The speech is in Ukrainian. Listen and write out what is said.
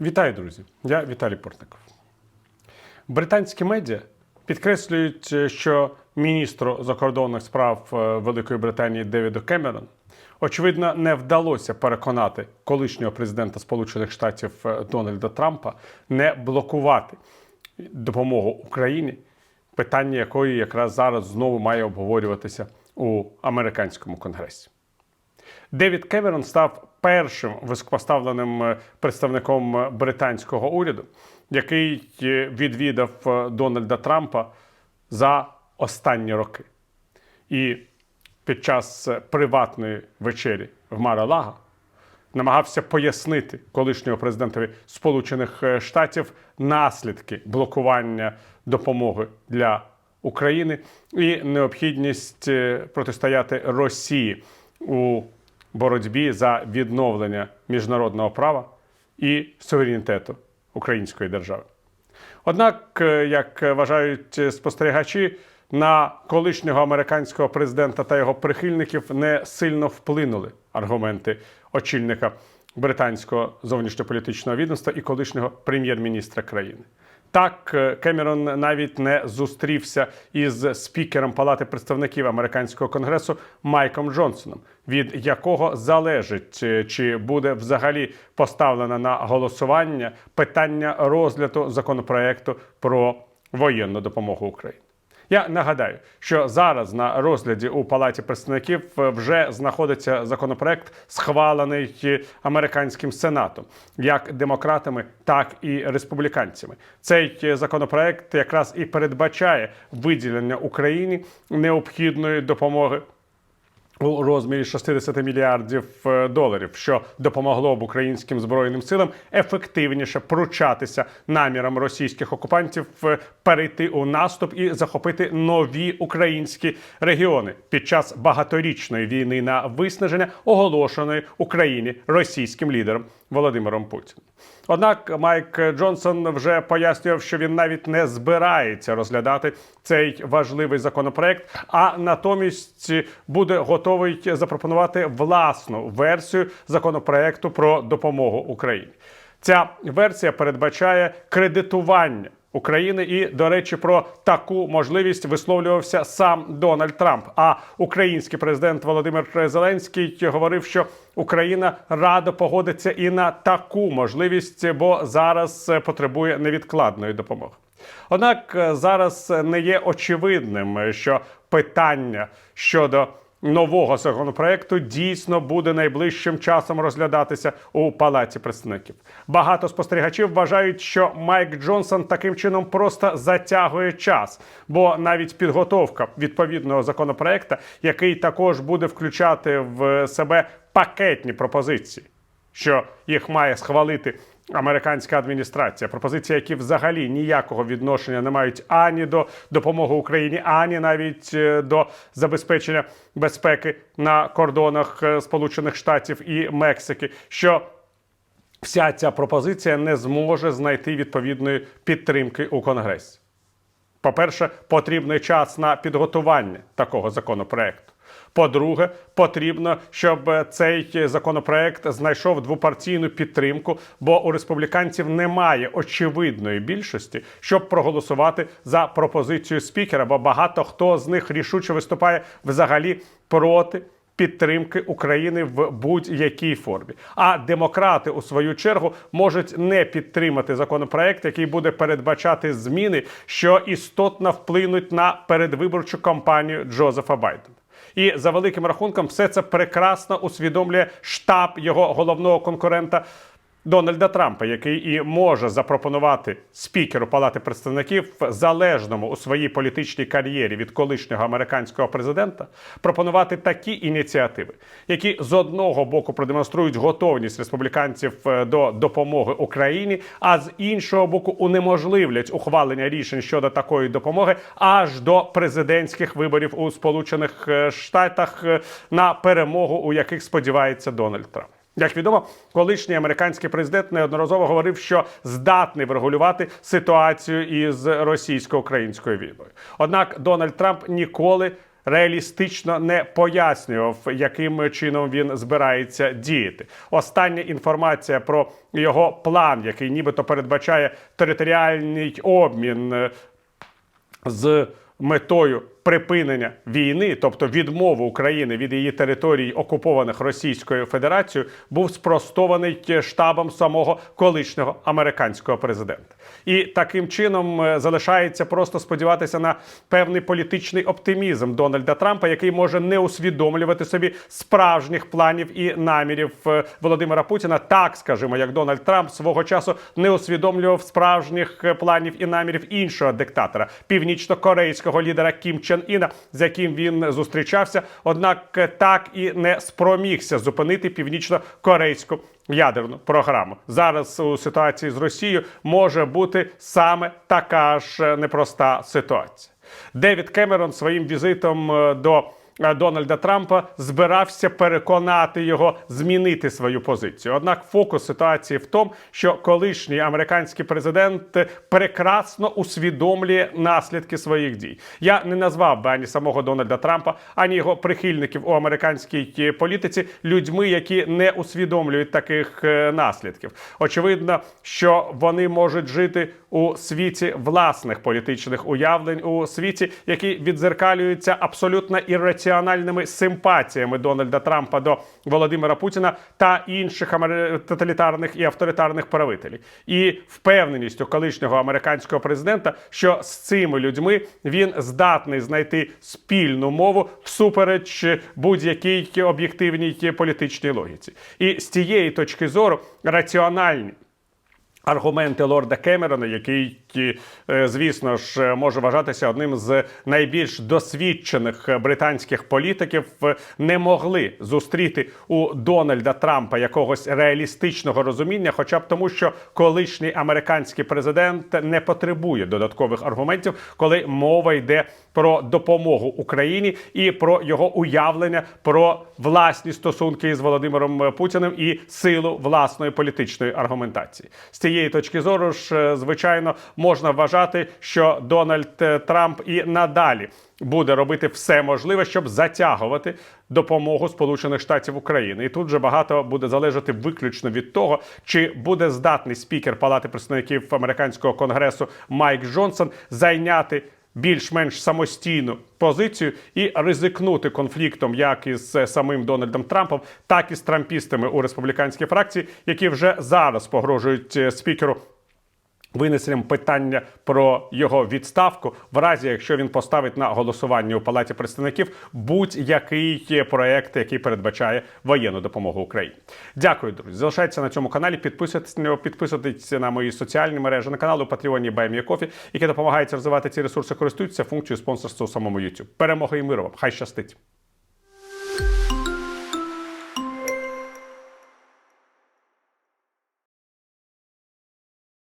Вітаю, друзі! Я Віталій Портников. Британські медіа підкреслюють, е, що міністру закордонних справ е, Великої Британії Девіду Кемерон очевидно не вдалося переконати колишнього президента Сполучених Штатів е, Дональда Трампа не блокувати допомогу Україні, питання якої якраз зараз знову має обговорюватися у американському конгресі. Девід Кемерон став першим високопоставленим е, представником е, британського уряду, який е, відвідав Дональда Трампа за останні роки. І під час приватної вечері в Мара-Лага намагався пояснити колишнього президентові Сполучених Штатів наслідки блокування допомоги для України і необхідність протистояти Росії у боротьбі за відновлення міжнародного права і суверенітету української держави. Однак, е, як вважають спостерігачі, на колишнього американського президента та його прихильників не сильно вплинули аргументи очільника британського зовнішньополітичного відомства і колишнього прем'єр-міністра країни. Так, е, Кемерон навіть не зустрівся із спікером Палати представників американського конгресу Майком Джонсоном, від якого залежить, е, чи буде взагалі поставлено на голосування питання розгляду законопроекту про воєнну допомогу Україні. Я нагадаю, що зараз на розгляді у Палаті представників е, вже знаходиться законопроект, схвалений е, американським сенатом, як демократами, так і республіканцями. Цей е, законопроект якраз і передбачає виділення Україні необхідної допомоги. У розмірі 60 мільярдів е, доларів, що допомогло б українським збройним силам ефективніше пручатися намірам російських окупантів е, перейти у наступ і захопити нові українські регіони під час багаторічної війни на виснаження, оголошеної Україні російським лідером Володимиром Путіним. Однак Майк Джонсон вже пояснював, що він навіть не збирається розглядати цей важливий законопроект, а натомість буде готовий запропонувати власну версію законопроекту про допомогу Україні. Ця версія передбачає кредитування України і, до речі, про таку можливість висловлювався сам Дональд Трамп. А український президент Володимир Зеленський говорив, що Україна радо погодиться і на таку можливість, бо зараз потребує невідкладної допомоги. Однак зараз не є очевидним, що питання щодо нового законопроекту дійсно буде найближчим часом розглядатися у палаті представників. Багато спостерігачів вважають, що Майк Джонсон таким чином просто затягує час, бо навіть підготовка відповідного законопроекту, який також буде включати в себе пакетні пропозиції, що їх має схвалити американська адміністрація, пропозиції, які взагалі ніякого відношення не мають ані до допомоги Україні, ані навіть е, до забезпечення безпеки на кордонах е, Сполучених Штатів і Мексики. що Вся ця пропозиція не зможе знайти відповідної підтримки у Конгресі. По-перше, потрібний час на підготування такого законопроекту. По-друге, потрібно, щоб цей законопроект знайшов двопартійну підтримку, бо у республіканців немає очевидної більшості, щоб проголосувати за пропозицію спікера, бо багато хто з них рішуче виступає взагалі проти. Підтримки України в будь-якій формі. А демократи, у свою чергу, можуть не підтримати законопроект, який буде передбачати зміни, що істотно вплинуть на передвиборчу кампанію Джозефа Байдена. І за великим рахунком, все це прекрасно усвідомлює штаб його головного конкурента. Дональда Трампа, який і може запропонувати спікеру Палати представників залежному у своїй політичній кар'єрі від колишнього американського президента, пропонувати такі ініціативи, які з одного боку продемонструють готовність республіканців е, до допомоги Україні, а з іншого боку унеможливлять ухвалення рішень щодо такої допомоги аж до президентських виборів у Сполучених е, Штатах е, на перемогу, у яких сподівається Дональд Трамп. Як відомо, колишній американський президент неодноразово говорив, що здатний врегулювати ситуацію із російсько-українською війною. Однак Дональд Трамп ніколи реалістично не пояснював, яким чином він збирається діяти. Остання інформація про його план, який нібито передбачає територіальний обмін е, з метою припинення війни, тобто відмову України від її територій, окупованих Російською Федерацією, був спростований штабом самого колишнього американського президента. І таким чином е, залишається просто сподіватися на певний політичний оптимізм Дональда Трампа, який може не усвідомлювати собі справжніх планів і намірів е, Володимира Путіна, так скажімо, як Дональд Трамп свого часу не усвідомлював справжніх е, планів і намірів іншого диктатора, північно-корейського лідера Кім Чен Іна, з яким він зустрічався, однак е, так і не спромігся зупинити північно-корейську ядерну програму. Зараз у ситуації з Росією може бути саме така ж е, непроста ситуація. Девід Кемерон своїм візитом е, до Дональда Трампа збирався переконати його змінити свою позицію. Однак фокус ситуації в тому, що колишній американський президент прекрасно усвідомлює наслідки своїх дій. Я не назвав би ані самого Дональда Трампа, ані його прихильників у американській політиці людьми, які не усвідомлюють таких е, наслідків. Очевидно, що вони можуть жити у світі власних політичних уявлень, у світі, який відзеркалюється абсолютно ірраціональними симпатіями Дональда Трампа до Володимира Путіна та інших тоталітарних і авторитарних правителів, і впевненістю колишнього американського президента, що з цими людьми він здатний знайти спільну мову всупереч будь-якій об'єктивній політичній логіці. І з цієї точки зору раціональні. Аргументи лорда Кемерона, який, е, звісно ж, може вважатися одним з найбільш досвідчених британських політиків, е, не могли зустріти у Дональда Трампа якогось реалістичного розуміння, хоча б тому, що колишній американський президент не потребує додаткових аргументів, коли мова йде про допомогу Україні і про його уявлення про власні стосунки з Володимиром Путіним і силу власної політичної аргументації. З цієї точки зору ж, е, звичайно, можна вважати, що Дональд е, Трамп і надалі буде робити все можливе, щоб затягувати допомогу Сполучених Штатів України. І тут же багато буде залежати виключно від того, чи буде здатний спікер Палати представників американського конгресу Майк Джонсон зайняти більш-менш самостійну позицію і ризикнути конфліктом як із е, самим Дональдом Трампом, так і з трампістами у республіканській фракції, які вже зараз погрожують е, спікеру. Винесенням питання про його відставку, в разі якщо він поставить на голосування у палаті представників будь-який проект, який передбачає воєнну допомогу Україні. Дякую, друзі. Залишайтеся на цьому каналі. Підписуйтесь підписуйтесь на мої соціальні мережі на канал у Патреоні Баймія Кофі, які допомагають розвивати ці ресурси, користуються функцією спонсорства у самому YouTube. Перемоги і миру вам! Хай щастить!